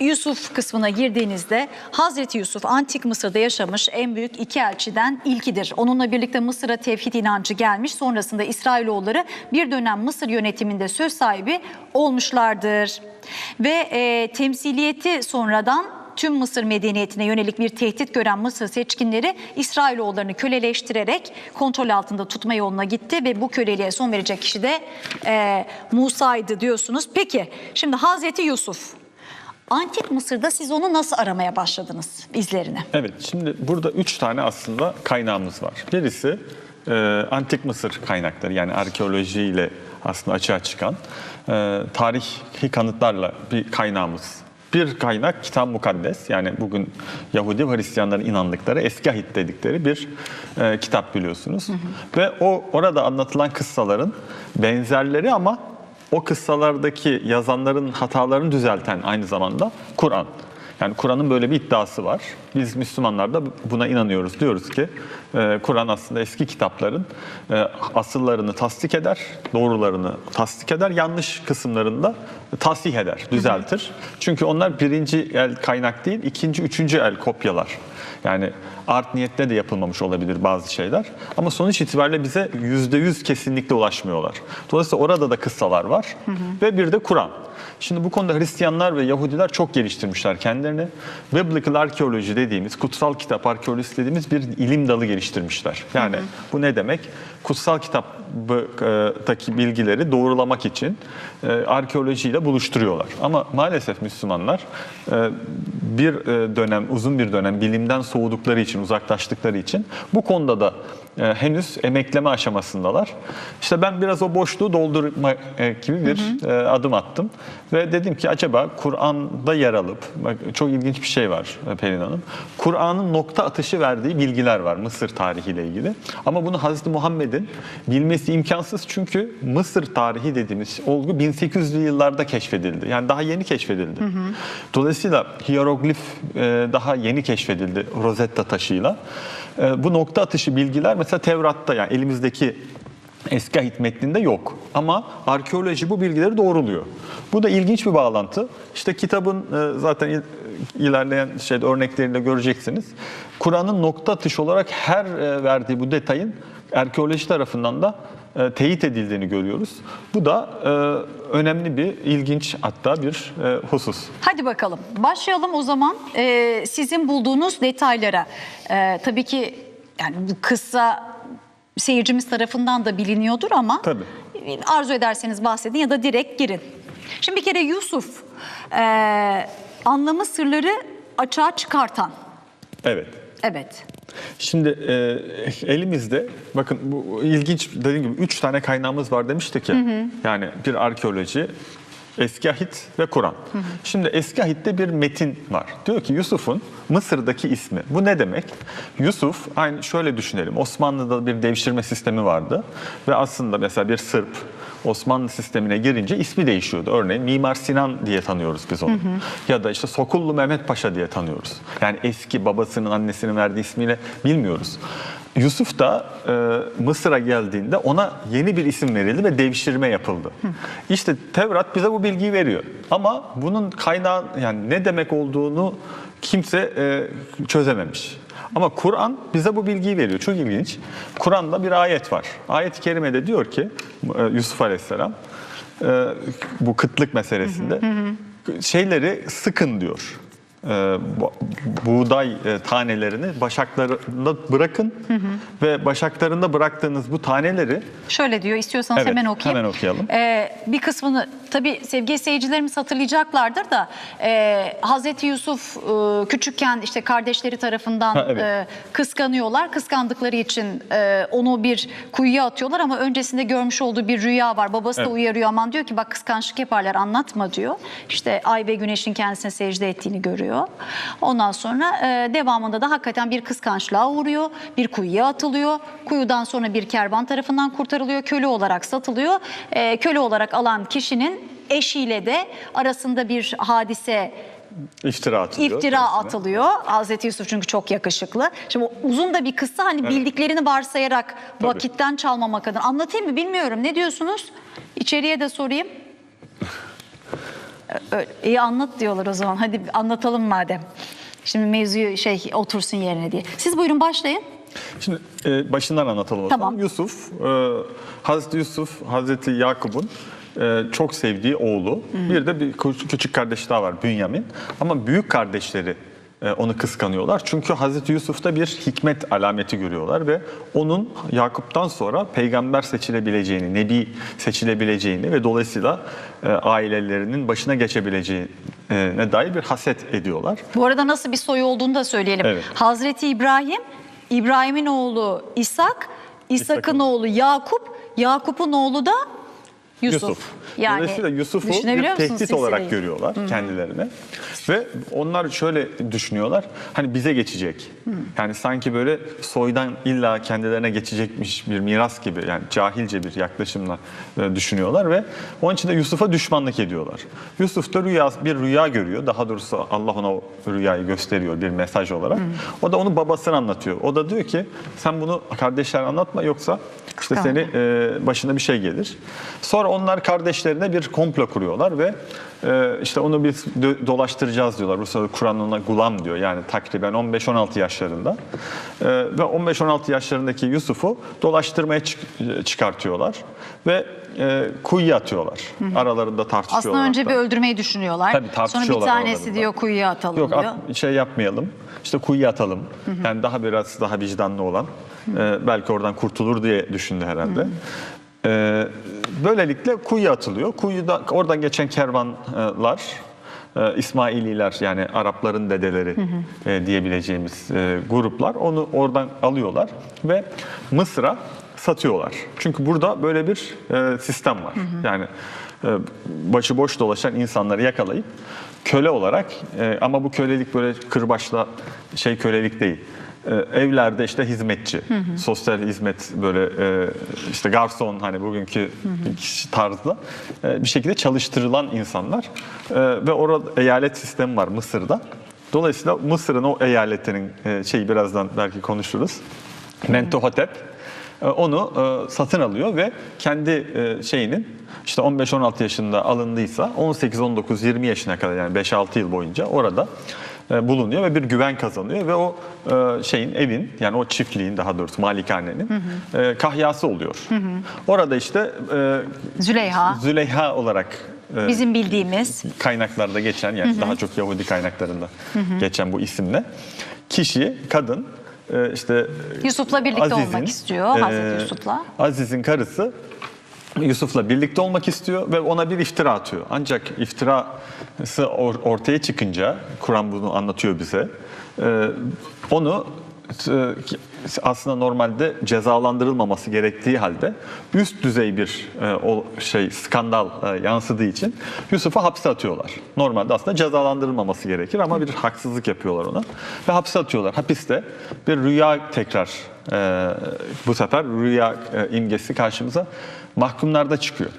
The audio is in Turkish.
Yusuf kısmına girdiğinizde Hazreti Yusuf antik Mısır'da yaşamış en büyük iki elçiden ilkidir. Onunla birlikte Mısır'a tevhid inancı gelmiş. Sonrasında İsrailoğulları bir dönem Mısır yönetiminde söz sahibi olmuşlardır. Ve e, temsiliyeti sonradan tüm Mısır medeniyetine yönelik bir tehdit gören Mısır seçkinleri İsrailoğullarını köleleştirerek kontrol altında tutma yoluna gitti ve bu köleliğe son verecek kişi de e, Musa'ydı diyorsunuz. Peki şimdi Hazreti Yusuf Antik Mısır'da siz onu nasıl aramaya başladınız izlerini? Evet, şimdi burada üç tane aslında kaynağımız var. Birisi e, Antik Mısır kaynakları yani arkeolojiyle aslında açığa çıkan e, tarihi kanıtlarla bir kaynağımız. Bir kaynak Kitab Mukaddes yani bugün Yahudi ve Hristiyanların inandıkları eski ahit dedikleri bir e, kitap biliyorsunuz. Ve o orada anlatılan kıssaların benzerleri ama o kıssalardaki yazanların hatalarını düzelten aynı zamanda Kur'an. Yani Kur'an'ın böyle bir iddiası var. Biz Müslümanlar da buna inanıyoruz. Diyoruz ki e, Kur'an aslında eski kitapların e, asıllarını tasdik eder, doğrularını tasdik eder, yanlış kısımlarını da tasih eder, düzeltir. Çünkü onlar birinci el kaynak değil, ikinci, üçüncü el kopyalar. Yani art niyetle de yapılmamış olabilir bazı şeyler. Ama sonuç itibariyle bize yüzde yüz kesinlikle ulaşmıyorlar. Dolayısıyla orada da kıssalar var ve bir de Kur'an. Şimdi bu konuda Hristiyanlar ve Yahudiler çok geliştirmişler kendilerini. Biblical arkeoloji dediğimiz, kutsal kitap arkeolojisi dediğimiz bir ilim dalı geliştirmişler. Yani bu ne demek? Kutsal kitaptaki bilgileri doğrulamak için e, arkeolojiyle buluşturuyorlar. Ama maalesef Müslümanlar e, bir e, dönem, uzun bir dönem bilimden soğudukları için, uzaklaştıkları için. Bu konuda da e, henüz emekleme aşamasındalar. İşte ben biraz o boşluğu doldurma e, gibi bir e, adım attım ve dedim ki acaba Kur'an'da yer alıp bak çok ilginç bir şey var e, Pelin Hanım. Kur'an'ın nokta atışı verdiği bilgiler var Mısır tarihiyle ilgili. Ama bunu Hazreti Muhammed'in bilmesi imkansız çünkü Mısır tarihi dediğimiz olgu 1800'lü yıllarda keşfedildi. Yani daha yeni keşfedildi. Dolayısıyla hieroglif e, daha yeni keşfedildi Rosetta taşıyla. E, bu nokta atışı bilgiler mesela Tevrat'ta yani elimizdeki eski ahit metninde yok. Ama arkeoloji bu bilgileri doğruluyor. Bu da ilginç bir bağlantı. İşte kitabın e, zaten il- ilerleyen şeyde örnekleriyle göreceksiniz. Kur'an'ın nokta atışı olarak her e, verdiği bu detayın arkeoloji tarafından da e, teyit edildiğini görüyoruz. Bu da e, önemli bir, ilginç hatta bir e, husus. Hadi bakalım başlayalım o zaman sizin bulduğunuz detaylara. Tabii ki yani bu kısa seyircimiz tarafından da biliniyordur ama Tabii. arzu ederseniz bahsedin ya da direkt girin. Şimdi bir kere Yusuf e, anlamı sırları açığa çıkartan. Evet. Evet. Şimdi e, elimizde bakın bu ilginç dediğim gibi üç tane kaynağımız var demiştik ya. Yani bir arkeoloji, eski ahit ve Kur'an. Şimdi eski ahitte bir metin var. Diyor ki Yusuf'un Mısır'daki ismi. Bu ne demek? Yusuf aynı şöyle düşünelim. Osmanlı'da bir devşirme sistemi vardı ve aslında mesela bir Sırp Osmanlı sistemine girince ismi değişiyordu. Örneğin Mimar Sinan diye tanıyoruz biz onu. Ya da işte Sokullu Mehmet Paşa diye tanıyoruz. Yani eski babasının annesinin verdiği ismiyle bilmiyoruz. Yusuf da e, Mısır'a geldiğinde ona yeni bir isim verildi ve devşirme yapıldı. İşte Tevrat bize bu bilgiyi veriyor. Ama bunun kaynağı yani ne demek olduğunu kimse e, çözememiş. Ama Kur'an bize bu bilgiyi veriyor. Çok ilginç. Kur'an'da bir ayet var. Ayet-i Kerime'de diyor ki e, Yusuf Aleyhisselam e, bu kıtlık meselesinde şeyleri sıkın diyor. E, bu- buğday e, tanelerini başaklarında bırakın ve başaklarında bıraktığınız bu taneleri Şöyle diyor istiyorsanız Evet, hemen okuyayım. hemen okuyalım. Ee, bir kısmını tabii sevgili seyircilerimiz hatırlayacaklardır da e, Hazreti Yusuf e, küçükken işte kardeşleri tarafından Ha, evet. e, kıskanıyorlar. Kıskandıkları için e, onu bir kuyuya atıyorlar ama öncesinde görmüş olduğu bir rüya var. Babası da Evet. uyarıyor aman diyor ki bak kıskançlık yaparlar anlatma diyor. İşte ay ve güneşin kendisine secde ettiğini görüyor. Ondan sonra e, devamında da hakikaten bir kıskançlığa uğruyor. Bir kuyuya atılıyor. Kuyudan sonra bir kervan tarafından kurtarılıyor. Köle olarak satılıyor. E, köle olarak alan kişinin eşiyle de arasında bir hadise iftira atılıyor. İftira kendisine. atılıyor. Hazreti Yusuf çünkü çok yakışıklı. Şimdi uzun da bir kıssa hani bildiklerini varsayarak Tabii. vakitten çalmamak adına. Anlatayım mı bilmiyorum. Ne diyorsunuz? İçeriye de sorayım. Öyle, iyi anlat diyorlar o zaman. Hadi anlatalım madem. Şimdi mevzuyu şey otursun yerine diye. Siz buyurun başlayın. Şimdi e, başından anlatalım Tamam. Yusuf, e, Hazreti Yusuf, Hazreti Yakup'un e, çok sevdiği oğlu. Bir de bir kü- küçük kardeş daha var Bünyamin. Ama büyük kardeşleri onu kıskanıyorlar. Çünkü Hazreti Yusuf'ta bir hikmet alameti görüyorlar ve onun Yakup'tan sonra peygamber seçilebileceğini, nebi seçilebileceğini ve dolayısıyla e, ailelerinin başına geçebileceğine dair bir haset ediyorlar. Bu arada nasıl bir soy olduğunu da söyleyelim. Evet. Hazreti İbrahim, İbrahim'in oğlu İshak, İshak'ın İshak'ın- oğlu Yakup, Yakup'un oğlu da Yusuf. Yusuf. Yani Dolayısıyla Yusuf'u bir tehdit olarak görüyorlar kendilerine. Ve onlar şöyle düşünüyorlar. Hani bize geçecek. Yani sanki böyle soydan illa kendilerine geçecekmiş bir miras gibi yani cahilce bir yaklaşımla e, düşünüyorlar ve onun için de Yusuf'a düşmanlık ediyorlar. Yusuf da rüya bir rüya görüyor. Daha doğrusu Allah ona o rüyayı gösteriyor bir mesaj olarak. O da onu babasına anlatıyor. O da diyor ki sen bunu kardeşlerine anlatma yoksa işte Kıskanma. seni e, başına bir şey gelir. Sonra onlar kardeşlerine bir komplo kuruyorlar ve e, işte onu biz dolaştıracağız diyorlar. Rusya Kur'an ona gulam diyor yani takriben 15-16 yaşlarında. E, ve 15-16 yaşlarındaki Yusuf'u dolaştırmaya çık- çıkartıyorlar ve e, kuyuya atıyorlar. Aralarında tartışıyorlar. Aslında önce hatta. bir öldürmeyi düşünüyorlar. Tabii Sonra bir tartışıyorlar tanesi aralarında. diyor kuyuya atalım Yok diyor. at- şey yapmayalım. İşte kuyuya atalım. Yani daha biraz daha vicdanlı olan e, belki oradan kurtulur diye düşündü herhalde. E, böylelikle kuyuya atılıyor. Kuyuda oradan geçen kervanlar e, İsmaililer yani Arapların dedeleri e, diyebileceğimiz e, gruplar onu oradan alıyorlar ve Mısır'a satıyorlar. Çünkü burada böyle bir sistem var. Yani e, başıboş dolaşan insanları yakalayıp köle olarak ama bu kölelik böyle kırbaçla şey kölelik değil. E, evlerde işte hizmetçi, sosyal hizmet böyle e, işte garson hani bugünkü tarzda e, bir şekilde çalıştırılan insanlar. E, ve orada eyalet sistemi var Mısır'da. Dolayısıyla Mısır'ın o eyaletinin e, şeyi birazdan belki konuşuruz. Mentuhotep e, onu satın alıyor ve kendi şeyinin işte 15-16 yaşında alındıysa 18-19-20 yaşına kadar yani 5-6 yıl boyunca orada bulunuyor ve bir güven kazanıyor ve o e, şeyin evin yani o çiftliğin daha doğrusu malikanenin e, kahyası oluyor. Orada işte e, Züleyha, Züleyha olarak e, bizim bildiğimiz. kaynaklarda geçen yani daha çok Yahudi kaynaklarında geçen bu isimle kişi, kadın e, işte Yusuf'la birlikte Aziz'in, olmak istiyor, Hazreti e, Yusuf'la. Aziz'in karısı Yusuf'la birlikte olmak istiyor ve ona bir iftira atıyor. Ancak iftirası or- ortaya çıkınca, Kur'an bunu anlatıyor bize, e, onu aslında normalde cezalandırılmaması gerektiği halde üst düzey bir e, şey skandal e, yansıdığı için Yusuf'u hapse atıyorlar. Normalde aslında cezalandırılmaması gerekir ama bir haksızlık yapıyorlar ona ve hapse atıyorlar. Hapiste bir rüya tekrar e, bu sefer rüya imgesi karşımıza mahkumlarda çıkıyor.